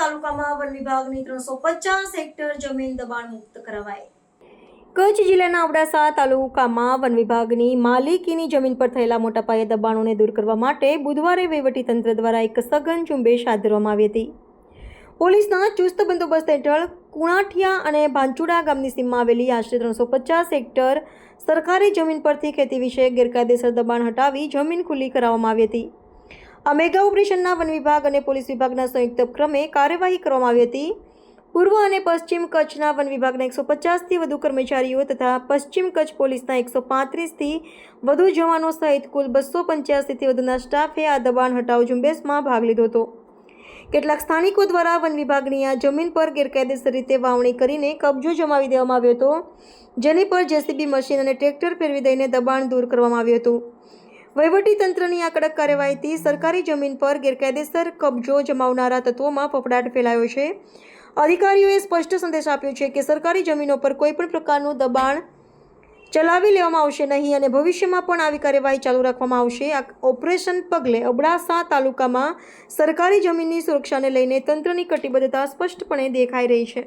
તાલુકામાં વન વિભાગની ત્રણસો પચાસ હેક્ટર જમીન દબાણ મુક્ત કરાવાય કચ્છ જિલ્લાના અબડાસા તાલુકામાં વન વિભાગની માલિકીની જમીન પર થયેલા મોટા પાયે દબાણોને દૂર કરવા માટે બુધવારે વહીવટીતંત્ર દ્વારા એક સઘન ઝુંબેશ હાથ ધરવામાં આવી હતી. પોલીસના ચુસ્ત બંદોબસ્ત હેઠળ કુણાઠિયા અને ભાંચુડા ગામની સીમમાં આવેલી આશરે ત્રણસો પચાસ હેક્ટર સરકારી જમીન પરથી ખેતી વિશે ગેરકાયદેસર દબાણ હટાવી જમીન ખુલ્લી કરાવવામાં આવી હતી. આ મેગા ઓપરેશનના વન વિભાગ અને પોલીસ વિભાગના સંયુક્ત ક્રમે કાર્યવાહી કરવામાં આવી હતી. પૂર્વ અને પશ્ચિમ કચ્છના વન વિભાગના એકસો પચાસથી વધુ કર્મચારીઓ તથા પશ્ચિમ કચ્છ પોલીસના એકસો પાંત્રીસથી વધુ જવાનો સહિત કુલ બસો પંચ્યાસીથી વધુના સ્ટાફે આ દબાણ હટાવ ઝુંબેશમાં ભાગ લીધો હતો. કેટલાક સ્થાનિકો દ્વારા વન વિભાગની આ જમીન પર ગેરકાયદેસર રીતે વાવણી કરીને કબજો જમાવી દેવામાં આવ્યો હતો, જેની પર જેસીબી મશીન અને ટ્રેક્ટર ફેરવી દઈને દબાણ દૂર કરવામાં આવ્યું હતું. તંત્રની આ કડક કાર્યવાહીથી સરકારી જમીન પર ગેરકાયદેસર કબજો જમાવનારા તત્વોમાં ફફડાટ ફેલાયો છે. અધિકારીઓએ સ્પષ્ટ સંદેશ આપ્યો છે કે સરકારી જમીનો પર કોઈપણ પ્રકારનું દબાણ ચલાવી લેવામાં આવશે નહીં અને ભવિષ્યમાં પણ આવી કાર્યવાહી ચાલુ રાખવામાં આવશે. આ ઓપરેશન પગલે અબડાસા તાલુકામાં સરકારી જમીનની સુરક્ષાને લઈને તંત્રની કટિબદ્ધતા સ્પષ્ટપણે દેખાઈ રહી છે.